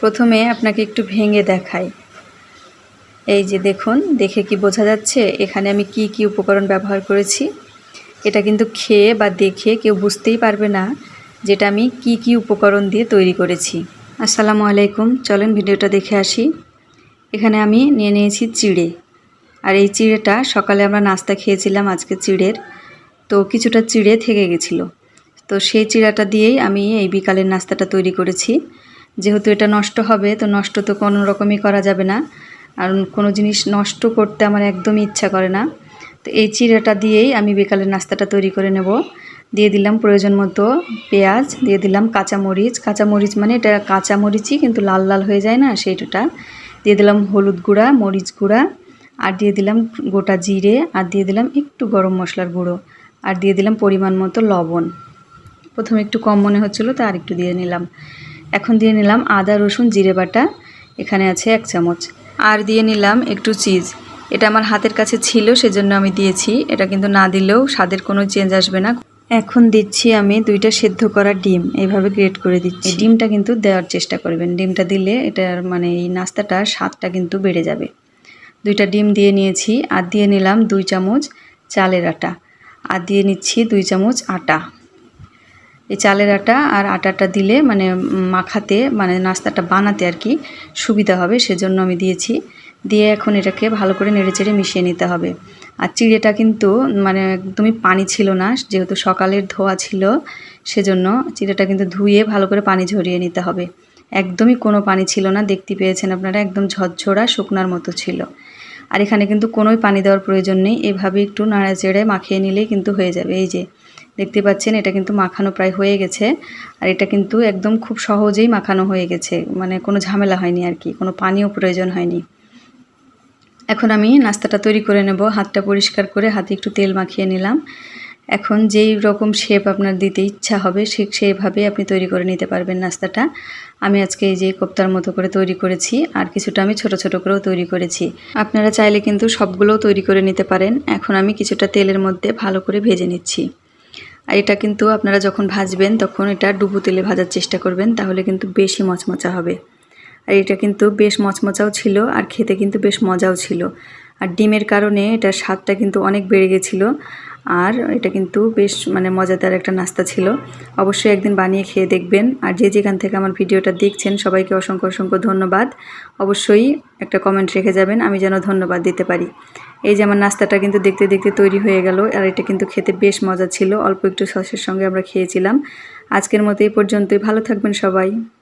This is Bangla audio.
প্রথমে আপনাকে একটু ভেঙে দেখাই। এই যে দেখুন, দেখে কি বোঝা যাচ্ছে? এখানে আমি কি কি উপকরণ ব্যবহার করেছি? এটা কিন্তু খেয়ে বা দেখে কেউ বুঝতেই পারবে না যেটা আমি কি কি উপকরণ দিয়ে তৈরি করেছি। আসসালামু আলাইকুম। চলেন ভিডিওটা দেখে আসি। এখানে আমি নিয়ে নিয়েছি চিড়ে। আর এই চিড়েটা সকালে আমরা নাস্তা খেয়েছিলাম আজকে চিড়ের। তো কিছুটা চিড়ে থেকে গেছিল। তো সেই চিড়াটা দিয়েই আমি এই বিকালের নাস্তাটা তৈরি করেছি। যেহেতু এটা নষ্ট হবে, তো নষ্ট তো কোনো রকমই করা যাবে না। আর কোনো জিনিস নষ্ট করতে আমার একদমই ইচ্ছা করে না। তো এই চিড়াটা দিয়েই আমি বিকালের নাস্তাটা তৈরি করে নেব। দিয়ে দিলাম প্রয়োজন মতো পেঁয়াজ, দিয়ে দিলাম কাঁচামরিচ। কাঁচামরিচ মানে এটা কাঁচামরিচই, কিন্তু লাল লাল হয়ে যায় না সেইটা দিয়ে দিলাম হলুদ গুঁড়া, মরিচ গুঁড়া, আর দিয়ে দিলাম গোটা জিরে, আর দিয়ে দিলাম একটু গরম মশলার গুঁড়ো, আর দিয়ে দিলাম পরিমাণ মতো লবণ। প্রথমে একটু কম মনে হচ্ছিল, তা আর একটু দিয়ে নিলাম। এখন দিয়ে নিলাম আদা, রসুন, জিরে বাটা। এখানে আছে এক চামচ। আর দিয়ে নিলাম একটু চিজ। এটা আমার হাতের কাছে ছিল, সেজন্য আমি দিয়েছি। এটা কিন্তু না দিলেও স্বাদের কোনো চেঞ্জ আসবে না। এখন দিচ্ছি আমি দুইটা সেদ্ধ করা ডিম। এইভাবে গ্রেট করে দিচ্ছি। ডিমটা কিন্তু দেওয়ার চেষ্টা করবেন। ডিমটা দিলে এটার মানে এই নাস্তাটার স্বাদটা কিন্তু বেড়ে যাবে। দুইটা ডিম দিয়ে নিয়েছি। আর দিয়ে নিলাম দুই চামচ চালের আটা। আর দিয়ে নিচ্ছি দুই চামচ আটা। এই চালের আটা আর আটাটা দিলে মানে মাখাতে মানে নাস্তাটা বানাতে আর কি সুবিধা হবে, সেজন্য আমি দিয়েছি। দিয়ে এখন এটাকে ভালো করে নেড়েচেড়ে মিশিয়ে নিতে হবে। আর চিড়েটা কিন্তু মানে একদমই পানি ছিল না, যেহেতু সকালের ধোয়া ছিল, সেজন্য চিড়েটা কিন্তু ধুয়ে ভালো করে পানি ঝরিয়ে নিতে হবে। একদমই কোনো পানি ছিল না, দেখতে পেয়েছেন আপনারা, একদম ঝরঝরা শুকনার মতো ছিল। আর এখানে কিন্তু কোনোই পানি দেওয়ার প্রয়োজন নেই, এভাবে একটু নাড়াচেড়ে মাখিয়ে নিলেই কিন্তু হয়ে যাবে। এই যে দেখতে পাচ্ছেন, এটা কিন্তু মাখানো প্রায় হয়ে গেছে। আর এটা কিন্তু একদম খুব সহজেই মাখানো হয়ে গেছে। মানে কোনো ঝামেলা হয়নি আর কি, কোনো পানিও প্রয়োজন হয়নি। এখন আমি নাস্তাটা তৈরি করে নেব। হাতটা পরিষ্কার করে হাতে একটু তেল মাখিয়ে নিলাম। এখন যেই রকম শেপ আপনার দিতে ইচ্ছা হবে, সে সেইভাবে আপনি তৈরি করে নিতে পারবেন নাস্তাটা। আমি আজকে এই যে কোপ্তার মতো করে তৈরি করেছি, আর কিছুটা আমি ছোট ছোট করেও তৈরি করেছি। আপনারা চাইলে কিন্তু সবগুলোও তৈরি করে নিতে পারেন। এখন আমি কিছুটা তেলের মধ্যে ভালো করে ভেজে নিচ্ছি। আর এটা কিন্তু আপনারা যখন ভাজবেন, তখন এটা ডুবো তেলে ভাজার চেষ্টা করবেন, তাহলে কিন্তু বেশি মচমচা হবে। আর এটা কিন্তু বেশ মচমচাও ছিল, আর খেতে কিন্তু বেশ মজাও ছিল। আর ডিমের কারণে এটার স্বাদটা কিন্তু অনেক বেড়ে গেছিল, আর এটা কিন্তু বেশ মানে মজাদার একটা নাস্তা ছিল। অবশ্যই একদিন বানিয়ে খেয়ে দেখবেন। আর যে যেখান থেকে আমার ভিডিওটা দেখছেন, সবাইকে অসংখ্য অসংখ্য ধন্যবাদ। অবশ্যই একটা কমেন্ট রেখে যাবেন, আমি যেন ধন্যবাদ দিতে পারি। এই যে আমার নাস্তাটা কিন্তু দেখতে দেখতে তৈরি হয়ে গেল, আর এটা কিন্তু খেতে বেশ মজা ছিল। অল্প একটু সসের সঙ্গে আমরা খেয়েছিলাম। আজকের মতো এই পর্যন্তই। ভালো থাকবেন সবাই।